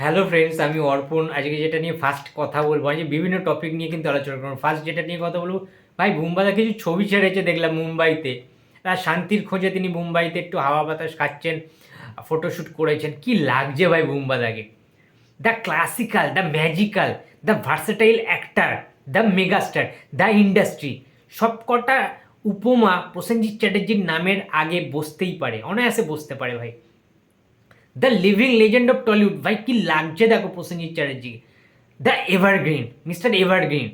Hello friends আমি অর্পণ। আজকে যেটা নিয়ে ফার্স্ট কথা বলব, আজকে বিভিন্ন টপিক নিয়ে কিন্তু আলোচনা করব। ফার্স্ট যেটা নিয়ে কথা বলব, ভাই বুম্বাদা কিছু ছবি ছেড়েছে দেখলাম মুম্বাইতে। আর শান্তির খোঁজে তিনি মুম্বাইতে একটু হাওয়া বাতাস খাচ্ছেন ফটোশ্যুট করেছেন। কি লাগছে ভাই বুম্বাদাকে the classical the magical the versatile actor the megastar the industry সব কটা উপমা প্রসেনজিৎ চ্যাটার্জির নামের আগে বসতেই পারে, অনায়াসে বসতে পারে ভাই। The living legend of Tollywood ভাই কি লাগছে দেখো Prosenjit Chatterjee the evergreen mister evergreen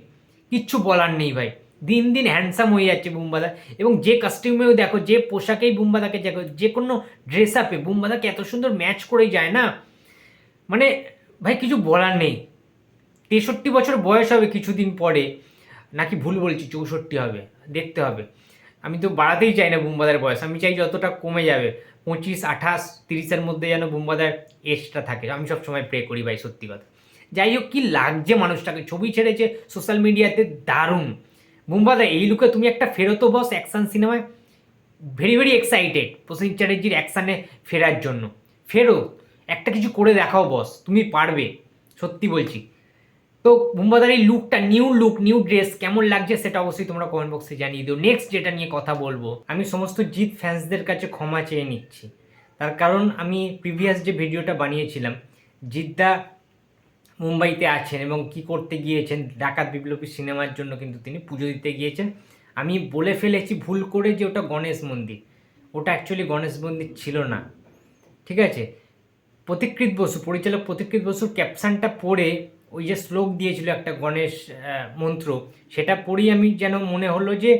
কিচ্ছু বলার নেই ভাই দিন দিন হ্যান্ডসাম হয়ে যাচ্ছে বুম্বাদা এবং যে কাস্টিউমেও দেখো যে পোশাকেই বুম্বাদাকে দেখো যে কোনো ড্রেস আপে বুম্বাদাকে এত সুন্দর ম্যাচ করেই যায় না মানে ভাই কিছু বলার নেই তেষট্টি বছর বয়স হবে কিছুদিন পরে। নাকি ভুল বলছি, চৌষট্টি হবে। দেখতে হবে। আমি তো বাড়াতেই চাই না বুম্বাদার বয়স। আমি চাই যতটা কমে যাবে। পঁচিশ, আঠাশ, তিরিশের মধ্যে যেন বুম্বাদার এজটা থাকে। আমি সবসময় প্রে করি ভাই, সত্যি কথা। যাই হোক, কী লাগছে মানুষটাকে? ছবি ছেড়েছে সোশ্যাল মিডিয়াতে দারুণ। বুম্বাদা, এই লুকে তুমি একটা ফেরতো বস অ্যাকশন সিনেমায় ভেরি ভেরি এক্সাইটেড প্রসেন চ্যাটার্জির অ্যাকশানে ফেরার জন্য। ফেরো, একটা কিছু করে দেখাও বস তুমি পারবে। সত্যি বলছি। তো বুম্বাদার এই লুকটা নিউ লুক নিউ ড্রেস কেমন লাগছে সেটা অবশ্যই তোমরা কমেন্ট বক্সে জানিয়ে দিও। নেক্সট যেটা নিয়ে কথা বলব, আমি সমস্ত জিৎ ফ্যান্সদের কাছে ক্ষমা চেয়ে নিচ্ছি। তার কারণ আমি প্রিভিয়াস যে ভিডিওটা বানিয়েছিলাম, জিদ্দা মুম্বাইতে আছেন এবং কি করতে গিয়েছেন, ডাকাত বিপ্লবী সিনেমার জন্য কিন্তু তিনি পুজো দিতে গিয়েছেন। আমি বলে ফেলেছি ভুল করে যে ওটা গণেশ মন্দির। ওটা অ্যাকচুয়ালি গণেশ মন্দির ছিল না। ঠিক আছে? প্রতিকৃত বসু, পরিচালক প্রতিকৃত বসুর ক্যাপশনটা পড়ে ওই যে শ্লোক দিয়েছিল একটা গণেশ মন্ত্র, সেটা পড়েই আমি যেন মনে হলো যে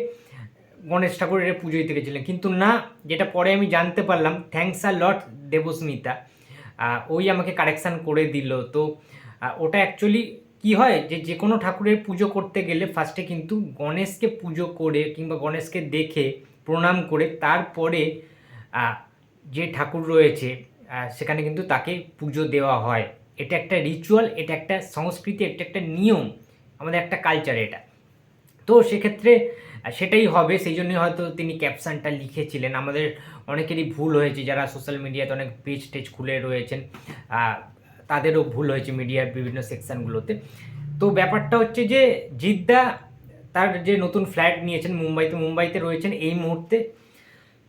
গণেশ ঠাকুরের পুজো দিতে গেছিলেন। কিন্তু না, যেটা পরে আমি জানতে পারলাম থ্যাংকস আর লট দেবস্মিতা। ওই আমাকে কারেকশান করে দিল। তো ওটা অ্যাকচুয়ালি কি হয় যে যে কোনো ঠাকুরের পুজো করতে গেলে ফার্স্টে কিন্তু গণেশকে পুজো করে কিংবা গণেশকে দেখে, প্রণাম করে তারপরে যে ঠাকুর রয়েছে সেখানে কিন্তু তাকে পুজো দেওয়া হয়। এটা একটা রিচুয়াল এটা একটা সংস্কৃতি, এটা একটা নিয়ম, আমাদের একটা কালচার এটা। তো সেক্ষেত্রে সেটাই হবে, সেই জন্যই হয়তো তিনি ক্যাপশনটা লিখেছিলেন। আমাদের অনেকেরই ভুল হয়েছে, যারা সোশ্যাল মিডিয়াতে অনেক পেজ টেজ খুলে রয়েছেন তাদেরও ভুল হয়েছে মিডিয়ার বিভিন্ন সেকশনগুলোতে তো ব্যাপারটা হচ্ছে যে, জিদ্দা তার যে নতুন ফ্ল্যাট নিয়েছেন মুম্বাইতে মুম্বাইতে রয়েছেন এই মুহূর্তে।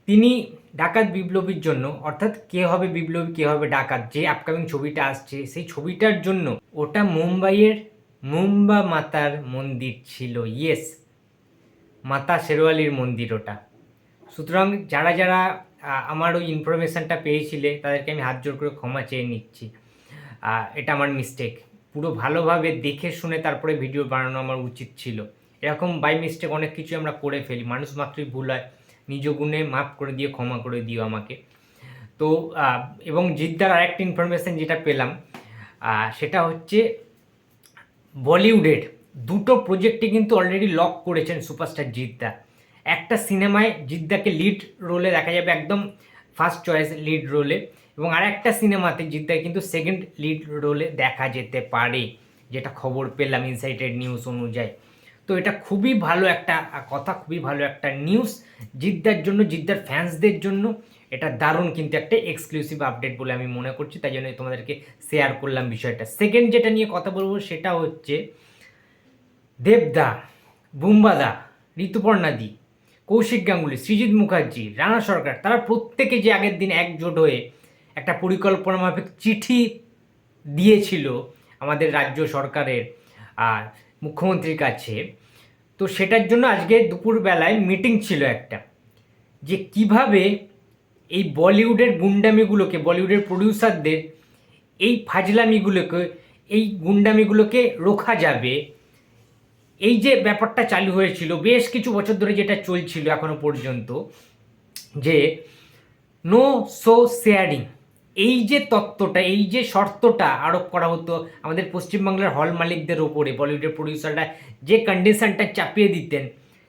তিনি ডাকাত বিপ্লবীর জন্য, অর্থাৎ কে হবে বিপ্লবী, কে হবে ডাকাত, যে আপকামিং ছবিটা আসছে, সেই ছবিটার জন্য ওটা মুম্বাইয়ের মুম্বা মাতার মন্দির ছিল ইয়েস মাতা শেরওয়ালির মন্দির ওটা। সুতরাং যারা যারা আমার ওই ইনফরমেশানটা পেয়েছিলে, তাদেরকে আমি হাত জোর করে ক্ষমা চেয়ে নিচ্ছি। এটা আমার মিস্টেক পুরো ভালোভাবে দেখে শুনে তারপরে ভিডিও বানানো আমার উচিত ছিল। এরকম বাই মিস্টেক অনেক কিছু আমরা করে ফেলি। মানুষ মাত্রই ভুল হয়। নিজ গুণে মাফ করে দিয়ে ক্ষমা করে দিও আমাকে। তো এবং জিদ্দার আরেকটা ইনফরমেশান যেটা পেলাম সেটা হচ্ছে বলিউডের দুটো প্রজেক্টে কিন্তু অলরেডি লক করেছেন সুপারস্টার জিদ্দা। একটা সিনেমায় জিদ্দাকে লিড রোলে দেখা যাবে একদম ফার্স্ট চয়েস লিড রোলে এবং আরেকটা সিনেমাতে জিদ্দাকে কিন্তু সেকেন্ড লিড রোলে দেখা যেতে পারে, যেটা খবর পেলাম ইনসাইটেড নিউজ অনুযায়ী। তো এটা খুবই ভালো একটা কথা, খুবই ভালো একটা নিউজ জিদ্দার জন্য, জিদ্দার ফ্যান্সদের জন্য এটা দারুণ কিন্তু একটা এক্সক্লুসিভ আপডেট বলে আমি মনে করছি, তাই জন্য তোমাদেরকে শেয়ার করলাম বিষয়টা। সেকেন্ড যেটা নিয়ে কথা বলব সেটা হচ্ছে দেবদা, বুম্বাদা ঋতুপর্ণাদি কৌশিক গাঙ্গুলি, সৃজিত মুখার্জি, রানা সরকার, তারা প্রত্যেকে যে আগের দিন একজোট হয়ে একটা পরিকল্পনা মাফিক চিঠি দিয়েছিল আমাদের রাজ্য সরকারের, আর মুখ্যমন্ত্রীর কাছে। তো সেটার জন্য আজকে দুপুরবেলায় মিটিং ছিল একটা, যে কীভাবে এই বলিউডের গুন্ডামিগুলোকে, বলিউডের প্রডিউসারদের এই ফাজলামিগুলোকে, এই গুন্ডামিগুলোকে রোখা যাবে। এই যে ব্যাপারটা চালু হয়েছিল, বেশ কিছু বছর ধরে যেটা চলছিল এখনও পর্যন্ত, যে নো সো শেয়ারিং এই যে তত্ত্বটা, এই যে শর্তটা আরোপ করা হতো আমাদের পশ্চিমবাংলার হল মালিকদের ওপরে, বলিউডের প্রডিউসাররা যে কন্ডিশনটা চাপিয়ে দিতেন,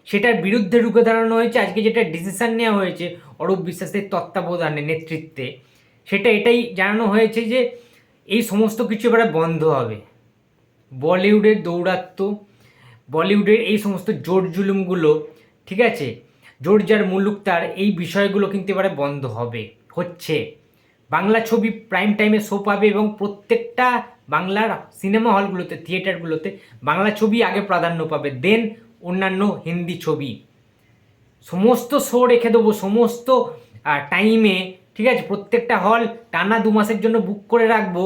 সেটার বিরুদ্ধে রুখে দাঁড়ানো হয়েছে, আজকে যেটা ডিসিশান নেওয়া হয়েছে অরূপ বিশ্বাসের তত্ত্বাবধানে, নেতৃত্বে, সেটা এটাই জানানো হয়েছে যে এই সমস্ত কিছু এবারে বন্ধ হবে। বলিউডের দৌরাত্ম্য, বলিউডের এই সমস্ত জোর জুলুমগুলো, ঠিক আছে? জোর যার মুলুক তার, এই বিষয়গুলো কিন্তু এবারে বন্ধ হবে, হচ্ছে। বাংলা ছবি প্রাইম টাইমে শো পাবে এবং প্রত্যেকটা বাংলার সিনেমা হলগুলোতে থিয়েটারগুলোতে বাংলা ছবি আগে প্রাধান্য পাবে। দেন অন্যান্য হিন্দি ছবি। সমস্ত শো রেখে দেবো, সমস্ত টাইমে ঠিক আছে? প্রত্যেকটা হল টানা দু মাসের জন্য বুক করে রাখব।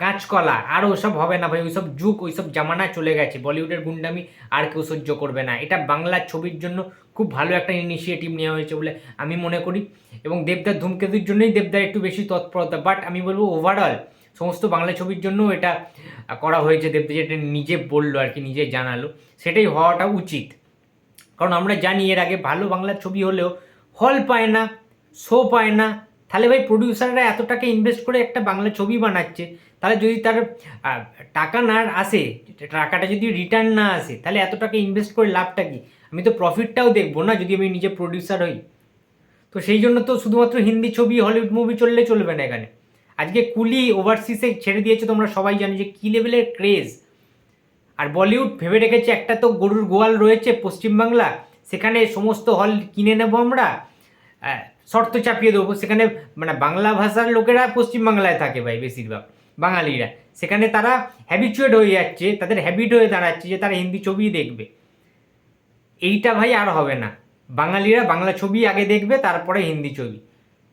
কাঁচকলা, আর ওসব হবে না ভাই, ওইসব যুগ, ওইসব জামানা চলে গেছে, বলিউডের গুন্ডামি আর কেউ সহ্য করবে না। এটা বাংলা ছবির জন্য খুব ভালো একটা ইনিশিয়েটিভ নেওয়া হয়েছে বলে আমি মনে করি এবং দেবদার ধূমকেতুর জন্যই দেবদার একটু বেশি তৎপরতা। বাট আমি বলব ওভারঅল সমস্ত বাংলা ছবির জন্য এটা করা হয়েছে, দেবদা যেটা নিজে বলল আর কি, নিজে জানালো, সেটাই হওয়াটা উচিত। কারণ আমরা জানি এর আগে ভালো বাংলা ছবি হলেও হল পায় না, শো পায় না তাহলে ভাই প্রডিউসাররা এত টাকা ইনভেস্ট করে একটা বাংলা ছবি বানাচ্ছে, তাহলে যদি তার টাকা না আসে, টাকাটা যদি রিটার্ন না আসে, তাহলে এত টাকা ইনভেস্ট করে লাভটা কি? আমি তো প্রফিটটাও দেখব না যদি আমি নিজে প্রডিউসার হই। তো সেই জন্য তো শুধুমাত্র হিন্দি ছবি হলিউড মুভি চললে চলবে না এখানে। আজকে কুলি ওভারসিসে ছেড়ে দিয়েছে, তোমরা সবাই জানো যে কী লেভেলের ক্রেজ আর বলিউড ভেবে রেখেছে, একটা তো গরুর গোয়াল রয়েছে পশ্চিমবাংলা, সেখানে সমস্ত হল কিনে নেব আমরা। শর্ত চাপিয়ে দেবো। সেখানে মানে বাংলা ভাষার লোকেরা পশ্চিমবাংলায় থাকে ভাই বেশিরভাগ, বাঙালিরা। সেখানে তারা হ্যাবিচুয়েট হয়ে যাচ্ছে, তাদের হ্যাবিট হয়ে দাঁড়াচ্ছে যে তারা হিন্দি ছবি দেখবে। এইটা ভাই আর হবে না। বাঙালিরা বাংলা ছবি আগে দেখবে, তারপরে হিন্দি ছবি।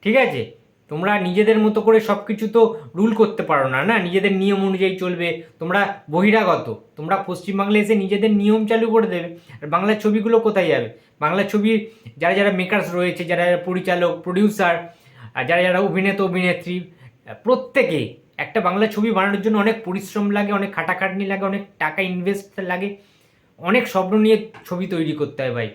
ঠিক আছে? তোমরা নিজেদের মতো করে সব কিছু তো রুল করতে পারো না না? নিজেদের নিয়ম অনুযায়ী চলবে। তোমরা বহিরাগত। তোমরা পশ্চিমবাংলায় এসে নিজেদের নিয়ম চালু করে দেবে। আর বাংলা ছবিগুলো কোথায় যাবে? বাংলা ছবির যারা যারা মেকার্স রয়েছে, যারা যারা পরিচালক প্রডিউসার আর যারা যারা অভিনেতা, অভিনেত্রী, প্রত্যেকে একটা বাংলা ছবি বানানোর জন্য অনেক পরিশ্রম লাগে, অনেক খাটাখাটনি লাগে, অনেক টাকা ইনভেস্ট লাগে। অনেক স্বপ্ন নিয়ে ছবি তৈরি করতে হয় ভাই।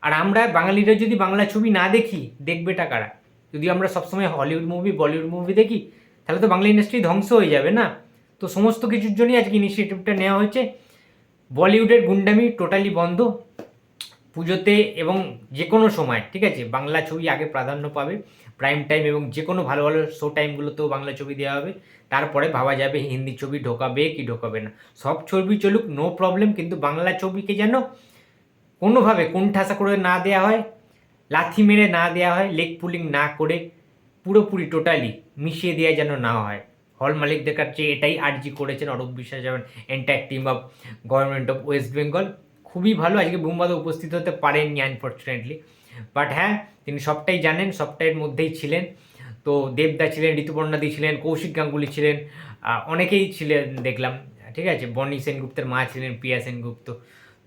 আর আমরা বাঙালিরা যদি বাংলা ছবি না দেখি, দেখবে টাকারা যদি আমরা সবসময় হলিউড মুভি, বলিউড মুভি দেখি, তাহলে তো বাংলা ইন্ডাস্ট্রি ধ্বংস হয়ে যাবে না? তো সমস্ত কিছুর জন্যই আজকে ইনিশিয়েটিভটা নেওয়া হয়েছে। বলিউডের গুন্ডামি টোটালি বন্ধ। পুজোতে এবং যে কোনো সময়, ঠিক আছে? বাংলা ছবি আগে প্রাধান্য পাবে প্রাইম টাইম এবং যে কোনো ভালো ভালো শো টাইমগুলোতেও বাংলা ছবি দেওয়া হবে। তারপরে ভাবা যাবে হিন্দি ছবি ঢোকাবে কি ঢোকাবে না। সব ছবি চলুক নো প্রবলেম কিন্তু বাংলা ছবিকে যেন কোনোভাবে কোণঠাসা করে না দেওয়া হয় লাথি মেরে না দেওয়া হয় লেগ পুলিং না করে পুরোপুরি টোটালি মিশিয়ে দেওয়া যেন না হয়। হল মালিকদের কাছে এটাই আর্জি করেছেন অরূপ বিশ্বাস যেমন entire team of government of West Bengal খুবই ভালো, আজকে বুমবাদে উপস্থিত হতে পারেননি আনফর্চুনেটলি বাট হ্যাঁ তিনি সবটাই জানেন সবটাইয়ের মধ্যেই ছিলেন। তো দেবদা ছিলেন, ঋতুপর্ণাদি ছিলেন, কৌশিক গাঙ্গুলি ছিলেন অনেকেই ছিলেন, দেখলাম। ঠিক আছে, বনি সেনগুপ্তের মা ছিলেন প্রিয়া সেনগুপ্ত।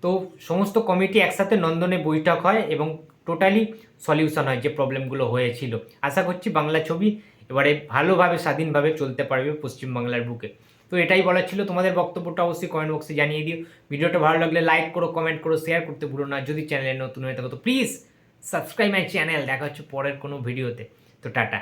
তো সমস্ত কমিটি একসাথে নন্দনে বৈঠক হয় এবং টোটালি সলিউশন হয় যে প্রবলেমগুলো হয়েছিল। আশা করছি বাংলা ছবি এবারে ভালোভাবে, স্বাধীনভাবে চলতে পারবে পশ্চিমবাংলার বুকে। তো এটাই বলার ছিল। তোমাদের বক্তব্যটা অবশ্যই কমেন্ট বক্সে জানিয়ে দিও। ভিডিওটা ভালো লাগলে লাইক করো কমেন্ট করো শেয়ার করতে ভুলো না। যদি চ্যানেলে নতুন হয়ে থাকো, তো প্লিজ সাবস্ক্রাইব মাই চ্যানেল দেখা হচ্ছে পরের কোনো ভিডিওতে তো টাটা।